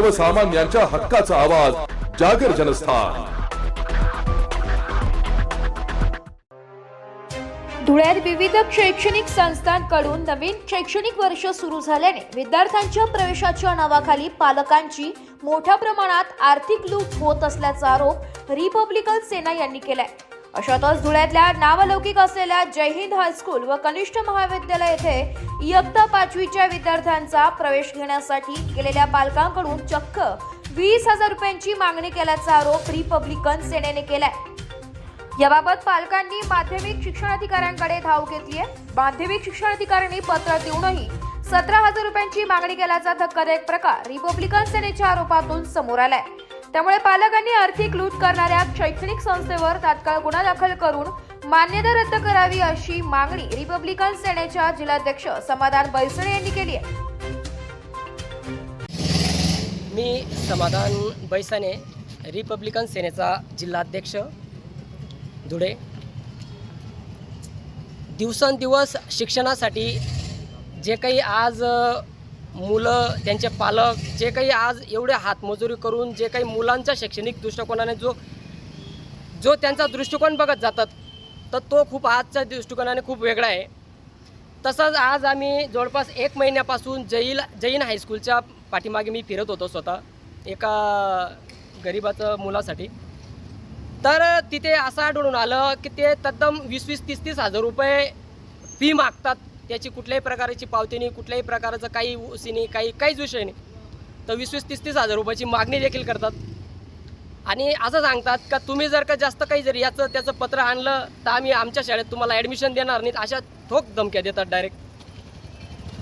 सर्वसामान्यांच्या हक्काचा आवाज जागर जनस्थान. धुळ्यात विविध शैक्षणिक संस्थांकडून नवीन शैक्षणिक वर्ष सुरू झाल्याने विद्यार्थ्यांच्या प्रवेशाच्या नावाखाली पालकांची मोठ्या प्रमाणात आर्थिक लूट होत असल्याचा आरोप रिपब्लिकन सेना यांनी केलाय. अशातच धुळ्यातल्या नावलौकिक असलेल्या जय हिंद हायस्कूल व कनिष्ठ महाविद्यालय येथे इयत्ता पाचवीच्या विद्यार्थ्यांचा प्रवेश घेण्यासाठी गेलेल्या पालकांकडून चक्क वीस हजार रुपयांची मागणी केल्याचा आरोप रिपब्लिकन सेनेने केलाय. याबाबत पालकांनी माध्यमिक शिक्षणाधिकाऱ्यांकडे धाव घेतली आहे माध्यमिक शिक्षणाधिकाऱ्यांनी पत्र देऊनही सतरा हजार रुपयांची मागणी केल्याचा धक्कादायक प्रकार रिपब्लिकन सेनेच्या आरोपातून समोर आलाय. त्यामुळे पालकांनी आर्थिक लूट करणाऱ्या शैक्षणिक संस्थेवर तात्काळ गुन्हा दाखल करून मान्यता रद्द करावी अशी मागणी रिपब्लिकन सेनेच्या जिल्हाध्यक्ष समाधान बैसणे यांनी केली आहे. मी समाधान बैसाने रिपब्लिकन सेनेचा जिल्हाध्यक्ष धुळे. दिवसेंदिवस शिक्षणासाठी जे काही आज मुलं त्यांचे पालक जे काही आज एवढे हातमजुरी करून जे काही मुलांच्या शैक्षणिक दृष्टिकोनाने जो जो त्यांचा दृष्टिकोन बघत जातात तर तो खूप आजच्या दृष्टिकोनाने खूप वेगळा आहे. तसंच आज आम्ही जवळपास एक महिन्यापासून जैल जैन हायस्कूलच्या पाठीमागे मी फिरत होतो स्वतः एका गरिबाचं मुलासाठी. तर तिथे असं आढळून आलं की ते तद्दम वीस वीस तीस तीस हजार रुपये फी मागतात. त्याची कुठल्याही प्रकारची पावती नाही कुठल्याही प्रकारचं काही उसी नाही काही काहीच विषय नाही. तर वीस वीस तीस तीस हजार रुपयाची मागणी देखील करतात. आणि असं सांगतात का तुम्ही जर का जास्त काही जर याचं त्याचं पत्र आणलं तर आम्ही आमच्या शाळेत तुम्हाला ॲडमिशन देणार नाहीत अशा ठोक धमक्या देतात डायरेक्ट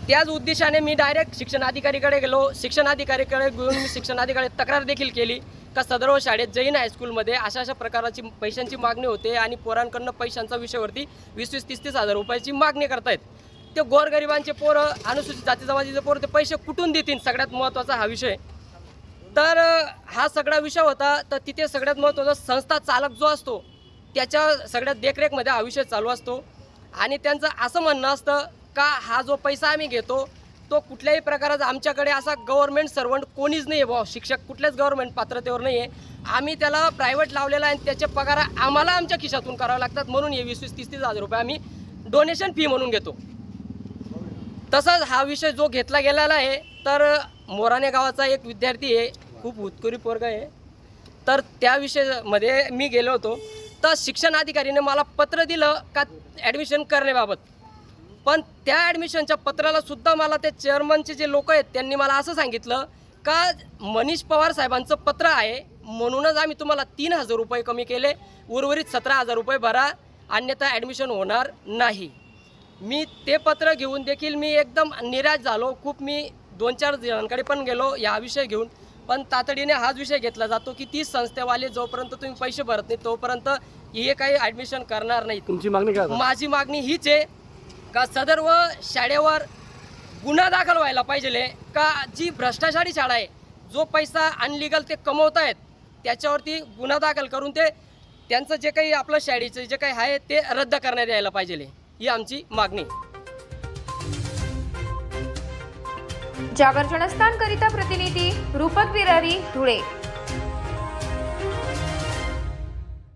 त्याच उद्देशाने मी डायरेक्ट शिक्षणाधिकारीकडे गेलो. शिक्षणाधिकारीकडे घेऊन मी शिक्षणाधिकारी तक्रार देखील केली का सदर शाळेत जैन हायस्कूलमध्ये अशा अशा प्रकाराची पैशांची मागणी होते आणि पोरांकडनं पैशांच्या विषयावरती वीस वीस तीस तीस हजार रुपयाची मागणी करतायत. ते गोरगरिबांचे पोरं अनुसूचित जाती जमातीचे पोरं ते पैसे कुठून देतील? सगळ्यात महत्त्वाचा हा विषय. तर हा सगळा विषय होता तर तिथे सगळ्यात महत्त्वाचा संस्था चालक जो असतो त्याच्या सगळ्यात देखरेखमध्ये हा विषय चालू असतो. आणि त्यांचं असं म्हणणं असतं का हा जो पैसा आम्ही घेतो तो कुठल्याही प्रकाराचा आमच्याकडे असा गव्हर्नमेंट सर्वंट कोणीच नाही आहे बुवा. शिक्षक कुठल्याच गव्हर्नमेंट पात्रतेवर नाही आहे आम्ही त्याला प्रायव्हेट लावलेला आहे आणि त्याचे पगार आम्हाला आमच्या खिशातून करावे लागतात. म्हणून हे वीस वीस तीस तीस हजार रुपये आम्ही डोनेशन फी म्हणून घेतो. तसाच हा विषय जो घेतला गेलेला आहे तर मोराणे गावाचा एक विद्यार्थी आहे खूप उत्कुरी पोरग आहे. तर त्या विषयामध्ये मी गेलो होतो. तर शिक्षण अधिकारीने मला पत्र दिलं का ॲडमिशन करण्याबाबत. पण त्या ॲडमिशनच्या पत्राला सुद्धा मला ते चेअरमनचे जे लोक आहेत त्यांनी मला असं सांगितलं का मनीष पवार साहेबांचं पत्र आहे म्हणूनच आम्ही तुम्हाला तीन हजार रुपये कमी केले उर्वरित सतरा हजार रुपये भरा अन्यथा ॲडमिशन होणार नाही. मी ते पत्र घेऊन देखील मी एकदम निराश झालो. खूप मी दोन चार जणांकडे पण गेलो या विषय घेऊन. पण तातडीने हाच विषय घेतला जातो की ती संस्थेवाले जोपर्यंत तुम्ही पैसे भरत नाही तोपर्यंत हे काही ॲडमिशन करणार नाहीत. तुमची मागणी काय? माझी मागणी हीच आहे का सदर्व शाळेवर गुन्हा दाखल व्हायला पाहिजे का जी भ्रष्टाचारी शाळा आहे जो पैसा अनलिगल ते कमवत आहेत त्याच्यावरती गुन्हा दाखल करून ते त्यांचं जे काही आपलं शाळेचं जे काही आहे ते रद्द करण्यात यायला पाहिजे ही आमची मागणी आहे. जागर जनस्थान करिता प्रतिनिधी रूपक विरारी धुळे